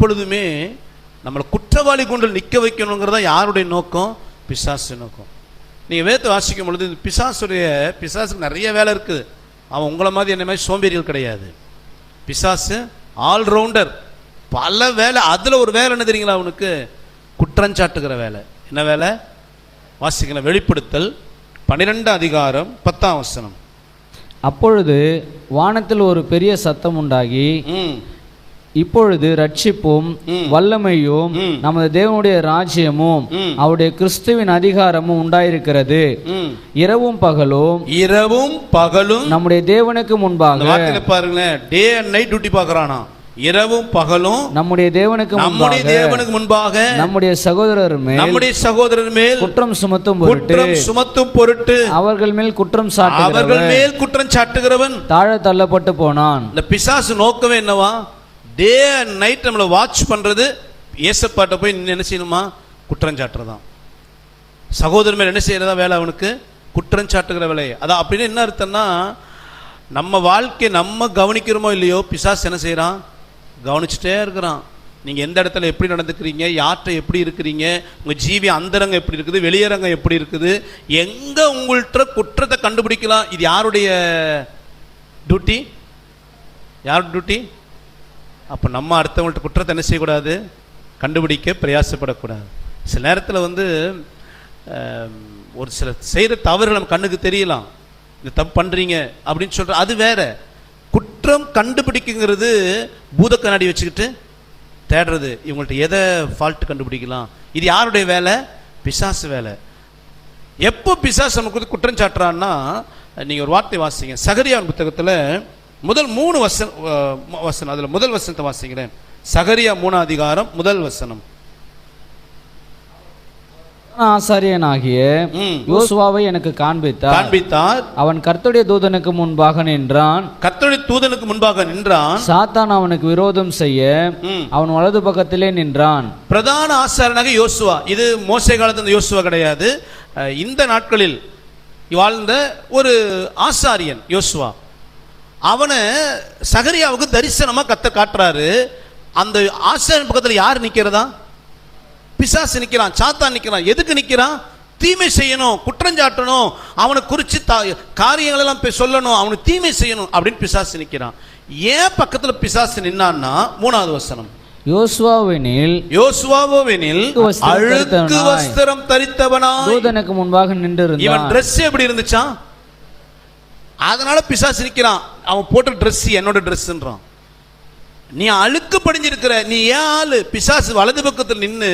எப்பொழுதுமே நம்மளை குற்றவாளி கொண்டு நிற்க வைக்கணுங்கிறதா யாருடைய நோக்கம்? பிசாசு நோக்கம். நீங்கள் வேத்து வாசிக்கும் பொழுது இந்த பிசாசுடைய பிசாசுக்கு நிறைய வேலை இருக்குது. அவன் உங்களை மாதிரி என்ன மாதிரி சோம்பேறிகள் கிடையாது. பிசாசு ஆல்ரவுண்டர். பல வேலை அதில் ஒரு வேலை என்ன தெரியுங்களா அவனுக்கு? குற்றஞ்சாட்டுகிற வேலை. என்ன வேலை? வாசிக்கலாம் வெளிப்படுத்தல். பன்னிரெண்டு அதிகாரம் பத்தாம் வசனம். அப்பொழுது வானத்தில் ஒரு பெரிய சத்தம் உண்டாகி இப்பொழுது ரட்சிப்பும். வல்லமையும். நமது தேவனுடைய ராஜ்யமும். அவருடைய கிறிஸ்துவின் அதிகாரமும் உண்டாயிருக்கிறது. இரவும் பகலும் இரவும் பகலும் நம்முடைய தேவனுக்கு முன்பாக பாருங்களேன் டே அண்ட் நைட் டியூட்டி பார்க்கறானா? இரவும் பகலும் நம்முடைய தேவனுக்கு நம்முடைய தேவனுக்கு முன்பாக நம்முடைய சகோதரர் மேல் நம்முடைய சகோதரர் மேல் குற்றம் சுமத்தும் பொருட்டு குற்றம் சுமத்தும் பொருட்டு அவர்கள் மேல் குற்றம் அவர்கள் சாட்டுகிறவன் மேல் குற்றம் சாட்டுகிறவன். தாழ தள்ளப்பட்டு போனான். இந்த பிசாசு நோக்கமே என்னவா? டே அண்ட் நைட் நம்மளை வாட்ச் பண்ணுறது ஏசப்பாட்ட போய் என்ன செய்யணுமா? குற்றஞ்சாட்டுறதான் சகோதரர் மேல் என்ன செய்யறதா வேலை அவனுக்கு? குற்றஞ்சாட்டுகிற வேலையை அதான் அப்படின்னு என்ன அர்த்தம்னா நம்ம வாழ்க்கையை நம்ம கவனிக்கிறோமோ இல்லையோ பிசாஸ் என்ன செய்கிறான் கவனிச்சுட்டே இருக்கிறான். நீங்கள் எந்த இடத்துல எப்படி நடந்துக்கிறீங்க? யார்கிட்ட எப்படி இருக்கிறீங்க? உங்கள் ஜீவி அந்தரங்கம் எப்படி இருக்குது? வெளியரங்கம் எப்படி இருக்குது? எங்கே உங்கள்கிட்ட குற்றத்தை கண்டுபிடிக்கலாம்? இது யாருடைய டியூட்டி யார் டியூட்டி அப்போ நம்ம அடுத்தவங்கள்ட்ட குற்றத்தை என்ன செய்யக்கூடாது? கண்டுபிடிக்க பிரயாசப்படக்கூடாது. சில நேரத்தில் வந்து ஒரு சில செய்கிற தவறுகள் நம்ம கண்ணுக்கு தெரியலாம். இந்த தப்பு பண்ணுறீங்க அப்படின்னு சொல்கிற அது வேற. குற்றம் கண்டுபிடிக்குங்கிறது பூத கண்ணாடி வச்சுக்கிட்டு தேடுறது. இவங்கள்ட்ட எதை ஃபால்ட் கண்டுபிடிக்கலாம்? இது யாருடைய வேலை? பிசாசு வேலை. எப்போ பிசாசு நமக்கு குற்றம் சாட்டுறான்னா நீங்கள் ஒரு வார்த்தை வாசிங்க. சகரியான் புத்தகத்தில் முதல் மூணு வசன அஹ், வசனம் அதில் முதல் வசனத்தை வாசிக்கிறேன். சகரியா மூணாம் அதிகாரம் முதல் வசனம். ஆசாரியனாகிய. யோசுவாவை எனக்கு காண்பித்தார். காண்பித்தார். அவன் கர்த்தருடைய தூதனுக்கு முன்பாக நின்றான். கர்த்தருடைய தூதனுக்கு முன்பாக நின்றான். சாத்தான் அவனுக்கு விரோதம் செய்ய. அவன் வலது பக்கத்திலே நின்றான். பிரதான ஆசாரனாக யோசுவா. இது மோசை காலத்து யோசுவா கிடையாது. இந்த நாட்களில் வாழ்ந்த ஒரு ஆசாரியன் யோசுவா. அவனை சகரியாவுக்கு தரிசனமா கத்த காட்டுறாரு. அந்த ஆசாரியன் பக்கத்துல யார் நிக்கிறதா? பிசாசு நிக்கிறான் சாத்தான் நிக்கிறான். எதுக்கு நிக்கிறான்? தீமை செய்யணும் குற்றஞ்சாட்டணும் அவனை குறித்து தா காரியங்கள் எல்லாம் போய் சொல்லணும் அவனுக்கு தீமை செய்யணும் அப்படின்னு பிசாசு நிக்கிறான். ஏன் பக்கத்துல பிசாசு நின்னான்னா மூணாவது வசனம். யோசுவாவெனில் யோசுவாவோவெனில் வஸ்திரம் அழுக்கு. வஸ்திரம் தரித்தவனாய். தூதனுக்கு முன்பாக இவன் நின்றிருந்தான் Dress எப்படி இருந்துச்சான்? அதனால பிசாசு நிற்கிறான் அவன் போட்ட ட்ரெஸ் என்னோட ட்ரெஸ்ன்றான் நீ அழுக்கு படிஞ்சிருக்கிற நீ ஏன் ஆளு? பிசாசு வலது பக்கத்தில் நின்று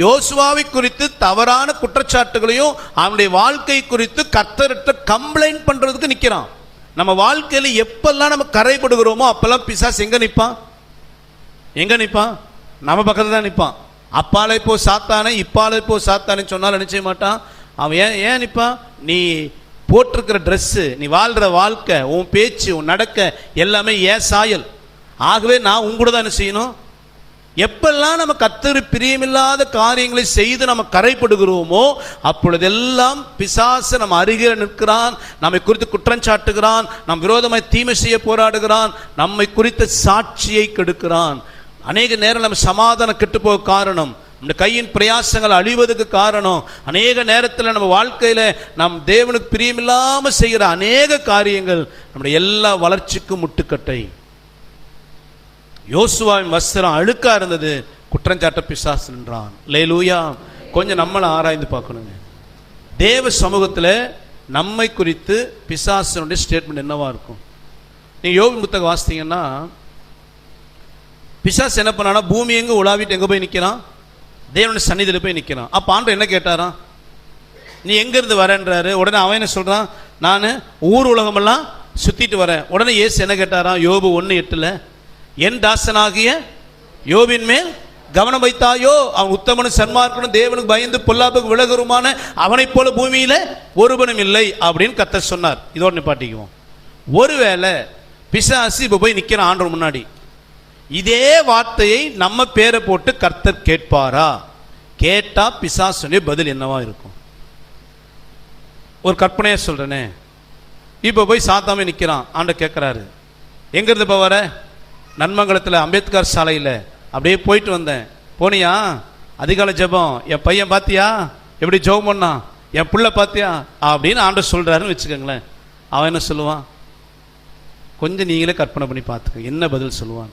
யோசுவாவை குறித்து தவறான குற்றச்சாட்டுகளையும் அவனுடைய வாழ்க்கை குறித்து கத்தர்கிட்ட கம்ப்ளைண்ட் பண்ணுறதுக்கு நிற்கிறான் நம்ம வாழ்க்கையில் எப்பெல்லாம் நம்ம கரைப்படுகிறோமோ அப்பெல்லாம் பிசாஸ் எங்கே நிற்பான் எங்கே நிற்பான் நம்ம பக்கத்தில் தான் நிற்பான் அப்பாலே போ சாத்தானே இப்பாலே போ சாத்தானே சொன்னாலும் நினைச்ச மாட்டான் அவன் ஏன் ஏன் நிற்பான் நீ போட்டிருக்கிற ட்ரெஸ்ஸு நீ வாழ்கிற வாழ்க்கை உன் பேச்சு உன் நடக்க எல்லாமே ஏன் சாயல். ஆகவே நான் உங்கூட தான் என்ன செய்யணும்? எப்பெல்லாம் நம்ம கத்தரு பிரியமில்லாத காரியங்களை செய்து நம்ம கரைப்படுகிறோமோ அப்பொழுதெல்லாம் பிசாசு நம்ம அருகில் நிற்கிறான் நம்மை குறித்து குற்றம் சாட்டுகிறான் நம் விரோதமாய் தீமை செய்ய போராடுகிறான் நம்மை குறித்த சாட்சியை கெடுக்கிறான். அநேக நேரம் நம்ம சமாதானம் கெட்டு போக காரணம். நம்ம கையின் பிரயாசங்கள் அழிவதுக்கு காரணம். அநேக நேரத்தில் நம்ம வாழ்க்கையில் நம் தேவனுக்கு பிரியமில்லாமல் செய்கிற அநேக காரியங்கள் நம்முடைய எல்லா வளர்ச்சிக்கும் முட்டுக்கட்டை. யோசுவாவின் வஸ்திரம் அழுக்கா இருந்தது. குற்றஞ்சாட்ட பிசாசு நின்றான். லேலூயா கொஞ்சம் நம்மளை ஆராய்ந்து பார்க்கணுங்க. தேவ சமூகத்தில் நம்மை குறித்து பிசாசனுடைய ஸ்டேட்மெண்ட் என்னவா இருக்கும்? நீங்கள் யோகி புத்தகம் வாசித்தீங்கன்னா பிசாஸ் என்ன பண்ணானா பூமி எங்கே உலாவிட்டு எங்கே போய் நிற்கிறான் தேவனுடைய சன்னிதியில் போய் நிற்கிறான் அப்போ ஆண்டு என்ன கேட்டாராம்? நீ எங்கேருந்து வரேன்றாரு? உடனே அவன் என்ன சொல்கிறான் நான் ஊர் உலகமெல்லாம் சுற்றிட்டு வரேன். உடனே ஏசு என்ன கேட்டாராம்? யோபு ஒன்று எட்டில் என் தாசனாகிய யோபின் மேல் கவனம் வைத்தாயோ? அவன் உத்தமனும் சன்மார்க்கனும் தேவனுக்கு பயந்து பொல்லாப்புக்கு விலகருமான அவனைப் போல பூமியில் ஒருவனும் இல்லை அப்படின்னு கத்த சொன்னார். இதோட நிப்பாட்டிக்குவோம். ஒருவேளை பிசாசு இப்போ போய் நிற்கிறான் ஆண்டவர் முன்னாடி. இதே வார்த்தையை நம்ம பேரை போட்டு கர்த்தர் கேட்பாரா? கேட்டா பிசாசுடைய பதில் என்னவா இருக்கும்? ஒரு கற்பனையா சொல்கிறேனே இப்போ போய் சாத்தாமே நிற்கிறான் ஆண்ட கேட்குறாரு. எங்கேருந்து இப்போ வர? நன்மங்கலத்தில் அம்பேத்கர் சாலையில். அப்படியே போயிட்டு வந்தேன். போனியா? அதிகால ஜெபம். என் பையன் பாத்தியா? எப்படி ஜெபம் பண்ணான் என் புள்ள பாத்தியா? அப்படின்னு ஆண்ட சொல்றாருன்னு வச்சுக்கோங்களேன். அவன் என்ன சொல்லுவான்? கொஞ்சம் நீங்களே கற்பனை பண்ணி பார்த்துக்க. என்ன பதில் சொல்லுவான்?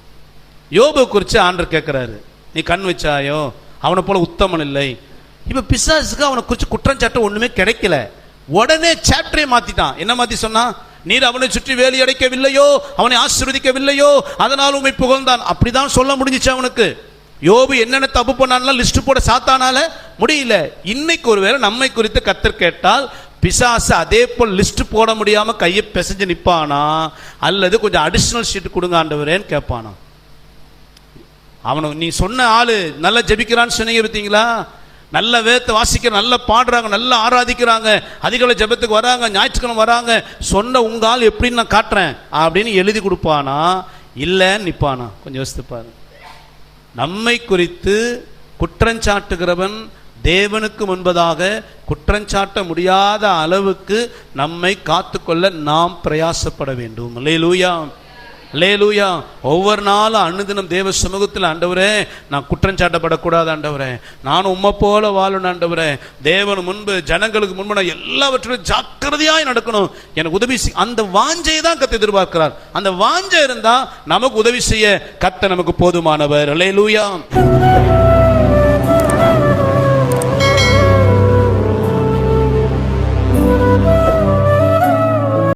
யோபு குறித்து ஆண்டர் கேட்குறாரு நீ கண் வச்சாயோ? அவனை போல உத்தமன் இல்லை. இப்போ பிசாசுக்கு அவனை குறித்து குற்றஞ்சாட்டம் ஒன்றுமே கிடைக்கல. உடனே சாப்டரே மாற்றிட்டான் என்ன மாற்றி சொன்னான்? நீர் அவனை சுற்றி வேலி அடைக்கவில்லையோ? அவனை ஆசிர்வதிக்கவில்லையோ? அதனால் உண்மை புகழ்ந்தான். அப்படிதான் சொல்ல முடிஞ்சிச்சு அவனுக்கு. யோபு என்னென்ன தப்பு பண்ணான்லாம் லிஸ்ட் போட சாத்தானால முடியல. இன்னைக்கு ஒருவேளை நம்மை குறித்து கத்தர் கேட்டால் பிசாசு அதே போல் லிஸ்ட் போட முடியாம கையை பிசைஞ்சு நிப்பானா? அல்லது கொஞ்சம் அடிஷனல் ஷீட் கொடுங்க ஆண்டவரேன்னு கேட்பானா அவனை நீ சொன்ன ஆளு நல்லா ஜெபிக்கிறான்னு சொன்னீங்க பார்த்தீங்களா? நல்ல வேத்தை வாசிக்கிற நல்லா பாடுறாங்க நல்லா ஆராதிக்கிறாங்க அதிகாலை ஜெபத்துக்கு வராங்க ஞாயிற்றுக்கிழமை வராங்க சொன்ன உங்கள் ஆள் எப்படின்னு நான் காட்டுறேன் அப்படின்னு எழுதி கொடுப்பானா? இல்லைன்னு நிற்பானா? கொஞ்சம் யோசித்துப்பாரு நம்மை குறித்து குற்றஞ்சாட்டுகிறவன் தேவனுக்கு முன்பதாக குற்றஞ்சாட்ட முடியாத அளவுக்கு நம்மை காத்துக்கொள்ள நாம் பிரயாசப்பட வேண்டும். லூயா லேலூயா ஒவ்வொரு நாளும் அனுதினம் தேவ சமூகத்தில் ஆண்டவரே நான் குற்றஞ்சாட்டப்படக்கூடாது ஆண்டவரே. நான் உம்மை போல வாழணும் ஆண்டவரே. தேவன் முன்பு ஜனங்களுக்கு முன்பு நான் எல்லாவற்றிலும் ஜாக்கிரதையாய் நடக்கணும். எனக்கு உதவி செய். அந்த வாஞ்சையை தான் கத்தை எதிர்பார்க்கிறார். அந்த வாஞ்சை இருந்தால் நமக்கு உதவி செய்ய கத்தை நமக்கு போதுமானவர். லேலூயா